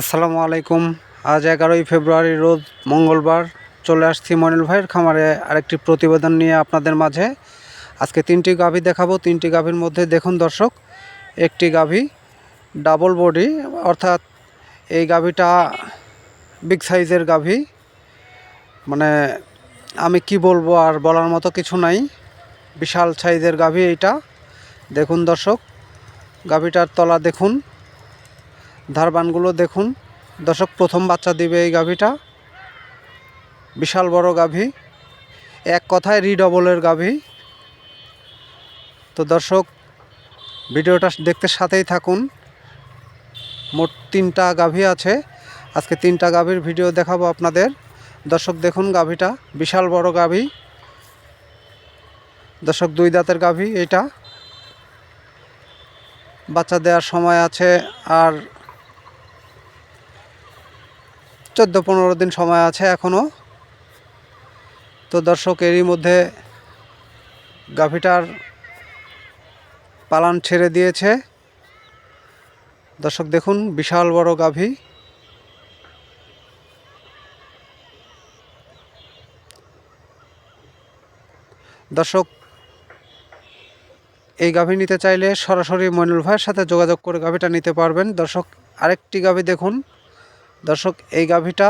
আসসালামু আলাইকুম। আজ এগারোই ফেব্রুয়ারি, রোজ মঙ্গলবার চলে আসছি মনিল ভাইয়ের খামারে আরেকটি প্রতিবেদন নিয়ে আপনাদের মাঝে। আজকে তিনটি গাভী দেখাবো। তিনটি গাভীর মধ্যে দেখুন দর্শক, একটি গাভী ডাবল বডি অর্থাৎ এই গাভীটা বিগ সাইজের গাভী। মানে আমি কি বলব আর বলার মতো কিছু নাই। বিশাল সাইজের গাভী এইটা। দেখুন দর্শক, গাভীটার তলা দেখুন। ধারবানগুলো দেখুন। দর্শক, প্রথম বাচ্চা দিবে এই গাভীটা। বিশাল বড় গাভী। এক কথায় রিডবলের গাভী। তো দর্শক, ভিডিওটা দেখতে সাথেই থাকুন। মোট তিনটা গাভী আছে। আজকে তিনটা গাভীর ভিডিও দেখাবো আপনাদের। দর্শক, দেখুন গাভীটা। বিশাল বড় গাভী। দর্শক, দুই দাঁতের গাভী এটা। বাচ্চা দেওয়ার সময় আছে আর চোদ্দ পনেরো দিন সময় আছে এখনও তো দর্শক, এরই মধ্যে গাভীটার পালান ছেড়ে দিয়েছে। দর্শক, দেখুন, বিশাল বড় গাভী। দর্শক, এই গাভী নিতে চাইলে সরাসরি মইনুল ভাইয়ের সাথে যোগাযোগ করে গাভীটা নিতে পারবেন। দর্শক, আরেকটি গাভী দেখুন। দর্শক, এই গাভীটা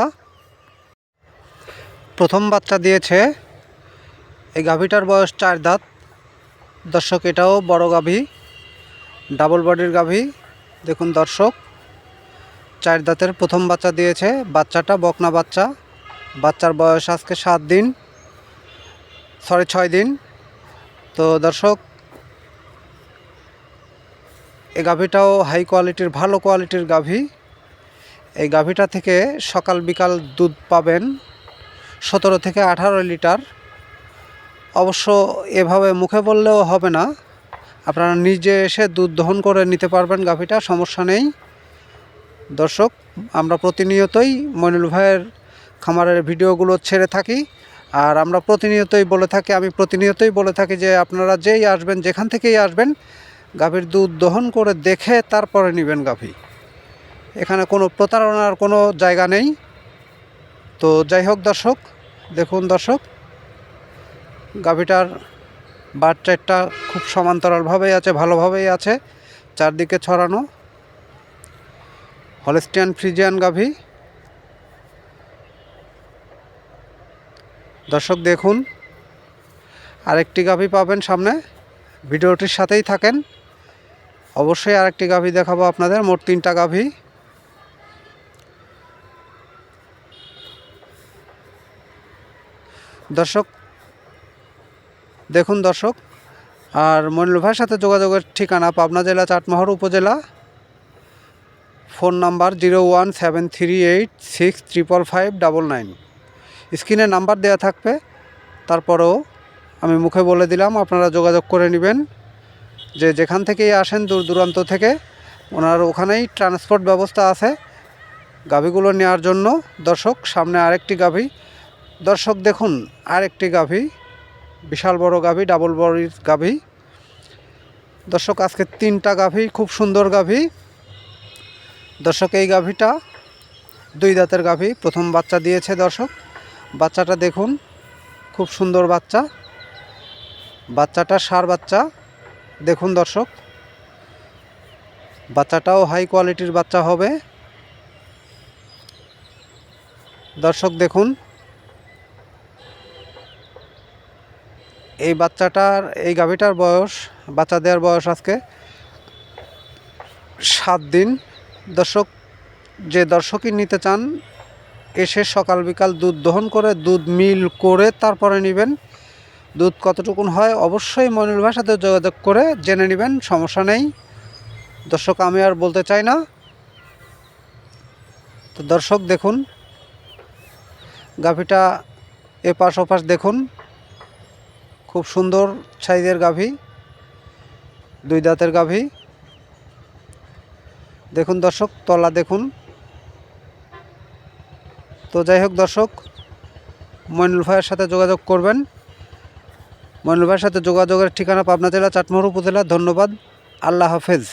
প্রথম বাচ্চা দিয়েছে। এই গাভীটার বয়স চার দাঁত। দর্শক, এটাও বড় গাভী, ডাবল বডির গাভী। দেখুন দর্শক, চার দাঁতের প্রথম বাচ্চা দিয়েছে। বাচ্চাটা বকনা বাচ্চা। বাচ্চার বয়স আজকে সাত দিন, সরি, ছয় দিন। তো দর্শক এই গাভীটাও হাই কোয়ালিটির, ভালো কোয়ালিটির গাভী। এই গাভীটা থেকে সকাল বিকাল দুধ পাবেন সতেরো থেকে আঠারো লিটার। অবশ্য এভাবে মুখে বললেও হবে না। আপনারা নিজে এসে দুধ দহন করে নিতে পারবেন গাভীটা, সমস্যা নেই। দর্শক, আমরা প্রতিনিয়তই মইনুল ভাইয়ের খামারের ভিডিওগুলো ছেড়ে থাকি। আর আমরা প্রতিনিয়তই বলে থাকি, আমি প্রতিনিয়তই বলে থাকি যে আপনারা যেই আসবেন, যেখান থেকেই আসবেন, গাভীর দুধ দহন করে দেখে তারপরে নেবেন গাভী। এখানে কোনো প্রতারণার কোনো জায়গা নেই। তো যাই হোক দর্শক, দেখুন দর্শক, গাভীটার বার চারটা খুব সমান্তরালভাবেই আছে, ভালোভাবেই আছে, চারদিকে ছড়ানো। হলেস্টিয়ান ফ্রিজিয়ান গাভী। দর্শক, দেখুন, আরেকটি গাভী পাবেন সামনে। ভিডিওটির সাথেই থাকেন। অবশ্যই আরেকটি গাভী দেখাবো আপনাদের, মোট তিনটা গাভী। দর্শক, দেখুন দর্শক, আর মনিল ভাইয়ের সাথে যোগাযোগের ঠিকানা পাবনা জেলা, চাটমোহর উপজেলা, phone number zero one seven three eight six triple five double nine. স্ক্রিনে নাম্বার দেওয়া থাকবে, তারপরেও আমি মুখে বলে দিলাম, আপনারা যোগাযোগ করে নেবেন। যে যেখান থেকেই আসেন, দূর দূরান্ত থেকে, ওনার ওখানেই ট্রান্সপোর্ট ব্যবস্থা আছে। গাভীগুলো নেওয়ার জন্য দর্শক, সামনে আরেকটি গাভী দর্শক দেখুন, আরেকটি গাভী, বিশাল বড় গাভী ডাবল বডির গাভী। দর্শক, আজকে তিনটা গাভী, খুব সুন্দর গাভী। দর্শক, এই গাভীটা দুই দাঁতের গাভী, প্রথম বাচ্চা দিয়েছে দর্শক। বাচ্চাটা দেখুন, খুব সুন্দর বাচ্চা। বাচ্চাটা সার বাচ্চা। দেখুন দর্শক, বাচ্চাটাও হাই কোয়ালিটির বাচ্চা হবে। দর্শক, দেখুন এই বাচ্চাটার, এই গাভীটার বয়স, বাচ্চা দেওয়ার বয়স আজকে সাত দিন। দর্শক, যে দর্শকই নিতে চান, এসে সকাল বিকাল দুধ দহন করে, দুধ মিল করে তারপরে নেবেন। দুধ কতটুকুন হয়, অবশ্যই মনির সাথে যোগাযোগ করে জেনে নেবেন, সমস্যা নেই। দর্শক, আমি আর বলতে চাই না। তো দর্শক, দেখুন, গাভীটা এপাশ ওপাশ দেখুন। খুব সুন্দর সাইজের গাভী, দুই দাঁতের গাভী। দেখুন দর্শক, তলা দেখুন। তো যাই হোক দর্শক, মইনুল ভাইয়ের সাথে যোগাযোগ করবেন। মইনুল ভাইয়ের সাথে যোগাযোগের ঠিকানা পাবনা জেলা, চাটমোহর উপজেলা। ধন্যবাদ। আল্লাহ হাফেজ।